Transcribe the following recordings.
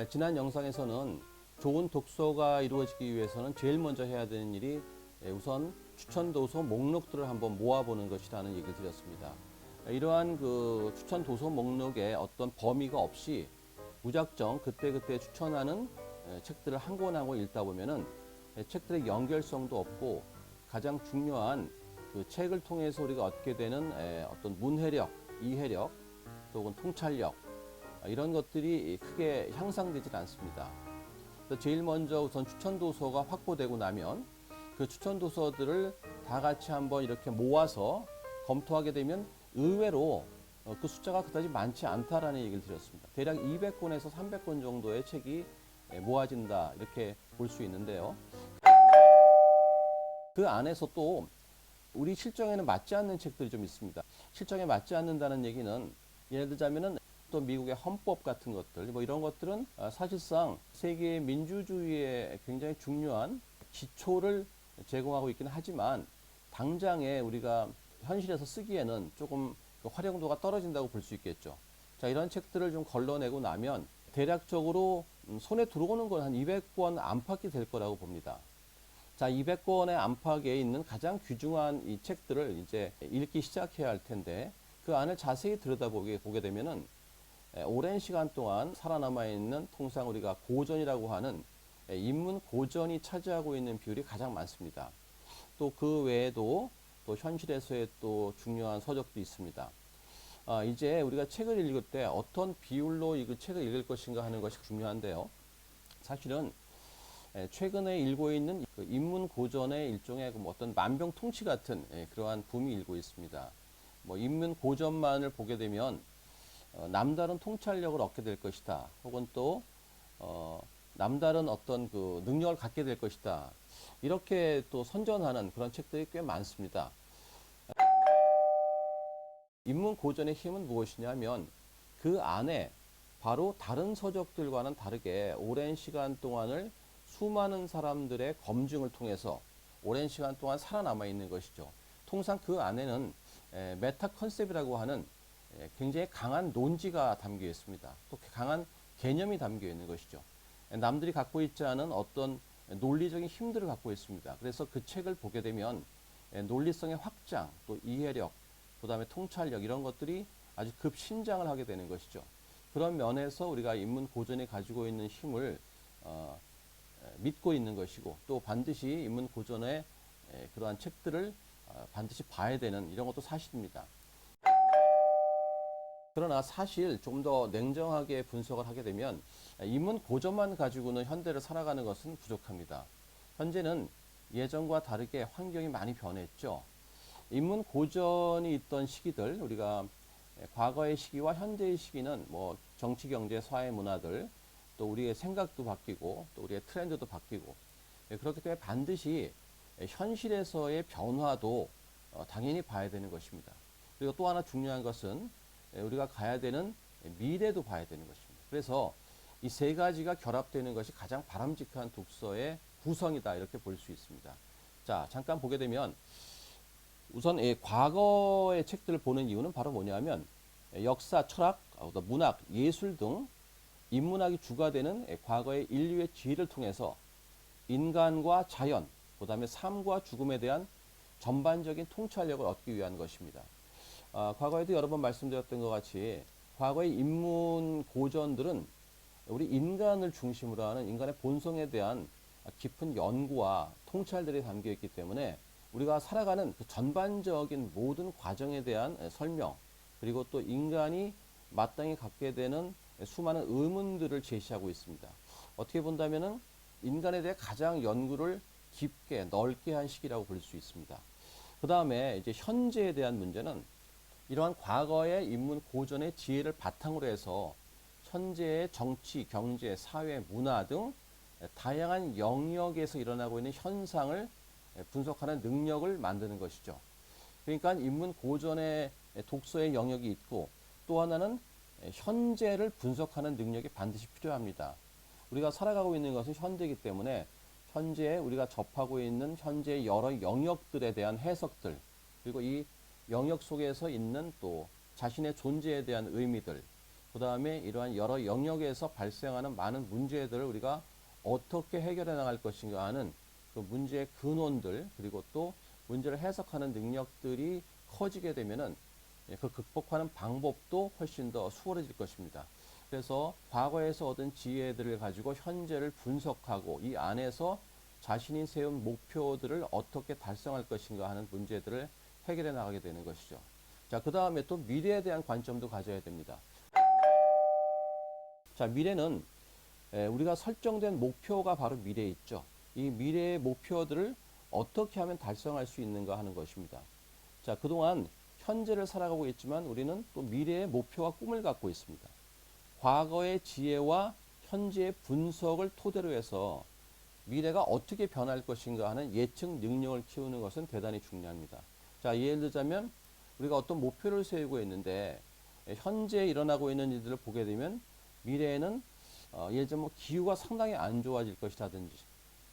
예, 지난 영상에서는 좋은 독서가 이루어지기 위해서는 제일 먼저 해야 되는 일이 예, 우선 추천 도서 목록들을 한번 모아보는 것이라는 얘기를 드렸습니다. 예, 이러한 그 추천 도서 목록에 어떤 범위가 없이 무작정 그때그때 추천하는 예, 책들을 한 권 한 권 읽다 보면은 예, 책들의 연결성도 없고 가장 중요한 그 책을 통해서 우리가 얻게 되는 에, 어떤 문해력, 이해력, 또 혹은 통찰력 아, 이런 것들이 크게 향상되질 않습니다. 제일 먼저 우선 추천 도서가 확보되고 나면 그 추천 도서들을 다 같이 한번 이렇게 모아서 검토하게 되면 의외로 어, 그 숫자가 그다지 많지 않다라는 얘기를 드렸습니다. 대략 200권에서 300권 정도의 책이 에, 모아진다 이렇게 볼 수 있는데요. 그 안에서 또 우리 실정에는 맞지 않는 책들이 좀 있습니다. 실정에 맞지 않는다는 얘기는 예를 들자면은 또 미국의 헌법 같은 것들 뭐 이런 것들은 아, 사실상 세계의 민주주의에 굉장히 중요한 기초를 제공하고 있기는 하지만 당장에 우리가 현실에서 쓰기에는 조금 그 활용도가 떨어진다고 볼 수 있겠죠. 자 이런 책들을 좀 걸러내고 나면 대략적으로 음, 손에 들어오는 건 한 200권 안팎이 될 거라고 봅니다. 자, 200권의 안팎에 있는 가장 귀중한 이 책들을 이제 읽기 시작해야 할 텐데 그 안을 자세히 들여다보게 보게 되면은 에, 오랜 시간 동안 살아남아 있는 통상 우리가 고전이라고 하는 에, 인문 고전이 차지하고 있는 비율이 가장 많습니다. 또 그 외에도 또 현실에서의 또 중요한 서적도 있습니다. 아, 이제 우리가 책을 읽을 때 어떤 비율로 이 책을 읽을 것인가 하는 것이 중요한데요. 사실은 에, 최근에 일고 있는 그 인문 고전의 일종의 그뭐 어떤 만병통치 같은 예, 그러한 붐이 일고 있습니다. 뭐 인문 고전만을 보게 되면 어, 남다른 통찰력을 얻게 될 것이다. 혹은 또 어, 남다른 어떤 그 능력을 갖게 될 것이다. 이렇게 또 선전하는 그런 책들이 꽤 많습니다. 인문 고전의 힘은 무엇이냐면 그 안에 바로 다른 서적들과는 다르게 오랜 시간 동안을 수많은 사람들의 검증을 통해서 오랜 시간 동안 살아남아 있는 것이죠. 통상 그 안에는 에, 메타 컨셉이라고 하는 에, 굉장히 강한 논지가 담겨 있습니다. 또 강한 개념이 담겨 있는 것이죠. 에, 남들이 갖고 있지 않은 어떤 논리적인 힘들을 갖고 있습니다. 그래서 그 책을 보게 되면 에, 논리성의 확장, 또 이해력, 그 다음에 통찰력 이런 것들이 아주 급신장을 하게 되는 것이죠. 그런 면에서 우리가 인문 고전이 가지고 있는 힘을 어, 에, 믿고 있는 것이고 또 반드시 인문 고전의 에, 그러한 책들을 어, 반드시 봐야 되는 이런 것도 사실입니다. 그러나 사실 좀 더 냉정하게 분석을 하게 되면 인문 고전만 가지고는 현대를 살아가는 것은 부족합니다. 현재는 예전과 다르게 환경이 많이 변했죠. 인문 고전이 있던 시기들 우리가 과거의 시기와 현재의 시기는 뭐 정치, 경제, 사회, 문화들 또 우리의 생각도 바뀌고 또 우리의 트렌드도 바뀌고 예, 그렇기 때문에 반드시 현실에서의 변화도 어, 당연히 봐야 되는 것입니다. 그리고 또 하나 중요한 것은 예, 우리가 가야 되는 미래도 봐야 되는 것입니다. 그래서 이 세 가지가 결합되는 것이 가장 바람직한 독서의 구성이다 이렇게 볼 수 있습니다. 자 잠깐 보게 되면 우선 이 과거의 책들을 보는 이유는 바로 뭐냐면 역사, 철학, 어, 문학, 예술 등 인문학이 주가 되는 과거의 인류의 지혜를 통해서 인간과 자연, 그 다음에 삶과 죽음에 대한 전반적인 통찰력을 얻기 위한 것입니다. 아, 과거에도 여러 번 말씀드렸던 것 같이 과거의 인문 고전들은 우리 인간을 중심으로 하는 인간의 본성에 대한 깊은 연구와 통찰들이 담겨 있기 때문에 우리가 살아가는 그 전반적인 모든 과정에 대한 설명 그리고 또 인간이 마땅히 갖게 되는 수많은 의문들을 제시하고 있습니다. 어떻게 본다면은 인간에 대해 가장 연구를 깊게 넓게 한 시기라고 볼 수 있습니다. 그 다음에 이제 현재에 대한 문제는 이러한 과거의 인문 고전의 지혜를 바탕으로 해서 현재의 정치, 경제, 사회, 문화 등 다양한 영역에서 일어나고 있는 현상을 분석하는 능력을 만드는 것이죠. 그러니까 인문 고전의 독서의 영역이 있고 또 하나는 현재를 분석하는 능력이 반드시 필요합니다. 우리가 살아가고 있는 것은 현재이기 때문에 현재 우리가 접하고 있는 현재 여러 영역들에 대한 해석들 그리고 이 영역 속에서 있는 또 자신의 존재에 대한 의미들 그 다음에 이러한 여러 영역에서 발생하는 많은 문제들을 우리가 어떻게 해결해 나갈 것인가 하는 그 문제의 근원들 그리고 또 문제를 해석하는 능력들이 커지게 되면은 예, 그 극복하는 방법도 훨씬 더 수월해질 것입니다. 그래서 과거에서 얻은 지혜들을 가지고 현재를 분석하고 이 안에서 자신이 세운 목표들을 어떻게 달성할 것인가 하는 문제들을 해결해 나가게 되는 것이죠. 자, 그 다음에 또 미래에 대한 관점도 가져야 됩니다. 자, 미래는 에, 우리가 설정된 목표가 바로 미래에 있죠. 이 미래의 목표들을 어떻게 하면 달성할 수 있는가 하는 것입니다. 자, 그동안 현재를 살아가고 있지만 우리는 또 미래의 목표와 꿈을 갖고 있습니다. 과거의 지혜와 현재의 분석을 토대로 해서 미래가 어떻게 변할 것인가 하는 예측 능력을 키우는 것은 대단히 중요합니다. 자, 예를 들자면 우리가 어떤 목표를 세우고 있는데 현재 일어나고 있는 일들을 보게 되면 미래에는 어, 예를 들면 뭐 기후가 상당히 안 좋아질 것이라든지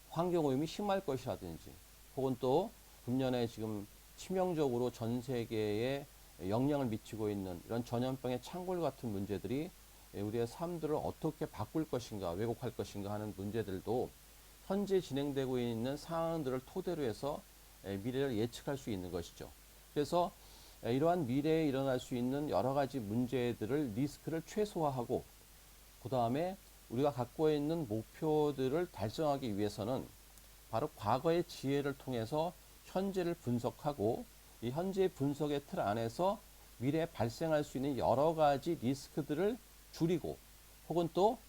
환경 오염이 심할 것이라든지 혹은 또 금년에 지금 치명적으로 전 세계에 영향을 미치고 있는 이런 전염병의 창궐 같은 문제들이 우리의 삶들을 어떻게 바꿀 것인가 왜곡할 것인가 하는 문제들도 현재 진행되고 있는 상황들을 토대로 해서 미래를 예측할 수 있는 것이죠. 그래서 이러한 미래에 일어날 수 있는 여러 가지 문제들을 리스크를 최소화하고 그 다음에 우리가 갖고 있는 목표들을 달성하기 위해서는 바로 과거의 지혜를 통해서 현재를 분석하고 이 현재 분석의 틀 안에서 미래에 발생할 수 있는 여러 가지 리스크들을 줄이고 혹은 또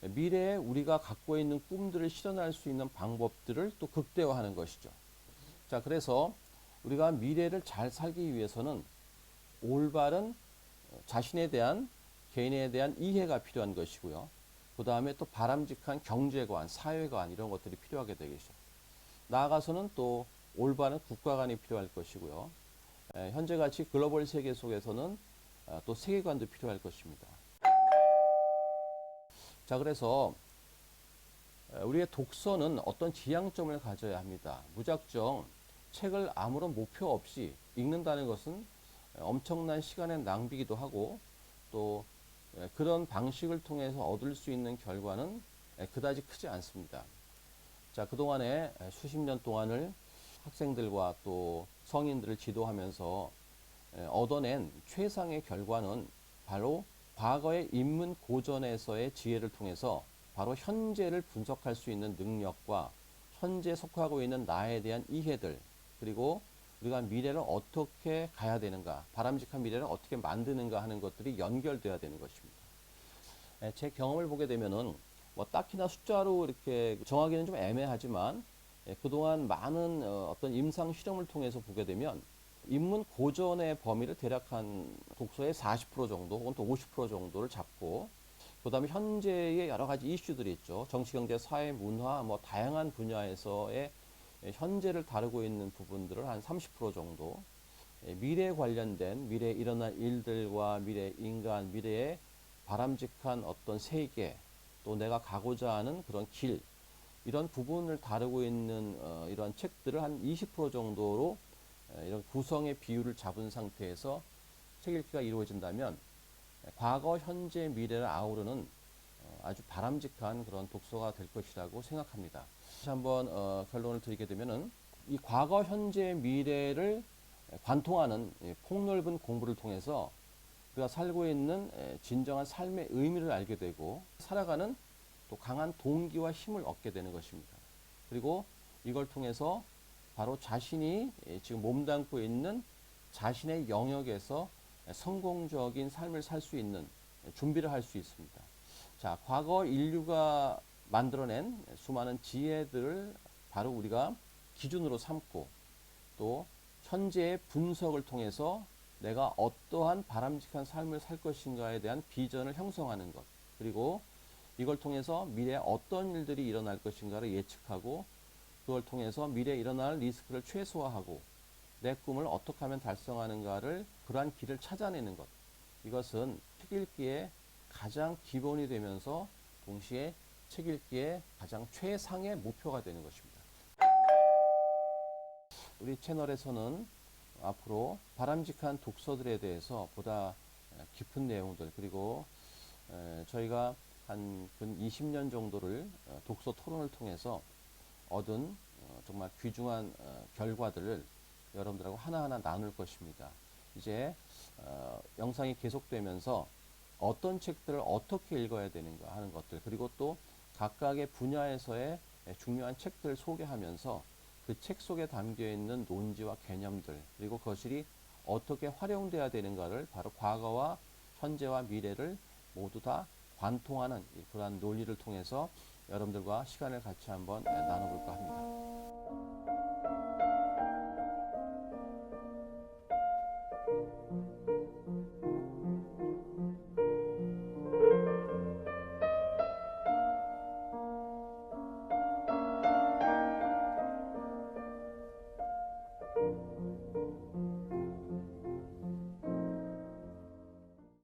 미래에 우리가 갖고 있는 꿈들을 실현할 수 있는 방법들을 또 극대화하는 것이죠. 자, 그래서 우리가 미래를 잘 살기 위해서는 올바른 자신에 대한 개인에 대한 이해가 필요한 것이고요. 그 다음에 또 바람직한 경제관, 사회관 이런 것들이 필요하게 되겠죠. 나아가서는 또 올바른 국가관이 필요할 것이고요. 에, 현재같이 글로벌 세계 속에서는 아, 또 세계관도 필요할 것입니다. 자, 그래서 우리의 독서는 어떤 지향점을 가져야 합니다. 무작정 책을 아무런 목표 없이 읽는다는 것은 엄청난 시간의 낭비기도 하고 또 그런 방식을 통해서 얻을 수 있는 결과는 그다지 크지 않습니다. 자, 그동안에 수십 년 동안을 학생들과 또 성인들을 지도하면서 얻어낸 최상의 결과는 바로 과거의 인문 고전에서의 지혜를 통해서 바로 현재를 분석할 수 있는 능력과 현재 속하고 있는 나에 대한 이해들 그리고 우리가 미래를 어떻게 가야 되는가 바람직한 미래를 어떻게 만드는가 하는 것들이 연결돼야 되는 것입니다. 제 경험을 보게 되면은 뭐 딱히나 숫자로 이렇게 정하기는 좀 애매하지만 그동안 많은 어떤 임상 실험을 통해서 보게 되면 인문 고전의 범위를 대략 한 독서의 40% 정도 혹은 또 50% 정도를 잡고 그다음에 현재의 여러 가지 이슈들이 있죠. 정치, 경제, 사회, 문화 뭐 다양한 분야에서의 현재를 다루고 있는 부분들을 한 30% 정도 미래에 관련된 미래에 일어날 일들과 미래 인간, 미래의 바람직한 어떤 세계 또 내가 가고자 하는 그런 길 이런 부분을 다루고 있는 어, 이러한 책들을 한 20% 정도로 이런 구성의 비율을 잡은 상태에서 책 읽기가 이루어진다면 과거, 현재, 미래를 아우르는 어, 아주 바람직한 그런 독서가 될 것이라고 생각합니다. 다시 한번 어, 결론을 드리게 되면은 이 과거, 현재, 미래를 관통하는 폭넓은 공부를 통해서 우리가 살고 있는 진정한 삶의 의미를 알게 되고 살아가는 또 강한 동기와 힘을 얻게 되는 것입니다. 그리고 이걸 통해서 바로 자신이 지금 몸담고 있는 자신의 영역에서 성공적인 삶을 살 수 있는 준비를 할 수 있습니다. 자, 과거 인류가 만들어낸 수많은 지혜들을 바로 우리가 기준으로 삼고 또 현재의 분석을 통해서 내가 어떠한 바람직한 삶을 살 것인가에 대한 비전을 형성하는 것 그리고 이걸 통해서 미래에 어떤 일들이 일어날 것인가를 예측하고 그걸 통해서 미래에 일어날 리스크를 최소화하고 내 꿈을 어떻게 하면 달성하는가를 그러한 길을 찾아내는 것. 이것은 책 읽기에 가장 기본이 되면서 동시에 책 읽기에 가장 최상의 목표가 되는 것입니다. 우리 채널에서는 앞으로 바람직한 독서들에 대해서 보다 깊은 내용들 그리고 에, 저희가 한 근 20년 정도를 어, 독서 토론을 통해서 얻은 어, 정말 귀중한 어, 결과들을 여러분들하고 하나하나 나눌 것입니다. 이제 어, 영상이 계속되면서 어떤 책들을 어떻게 읽어야 되는가 하는 것들 그리고 또 각각의 분야에서의 중요한 책들을 소개하면서 그 책 속에 담겨 있는 논지와 개념들 그리고 그것이 어떻게 활용돼야 되는가를 바로 과거와 현재와 미래를 모두 다 관통하는 이 그러한 논리를 통해서 여러분들과 시간을 같이 한번 에, 나눠볼까 합니다.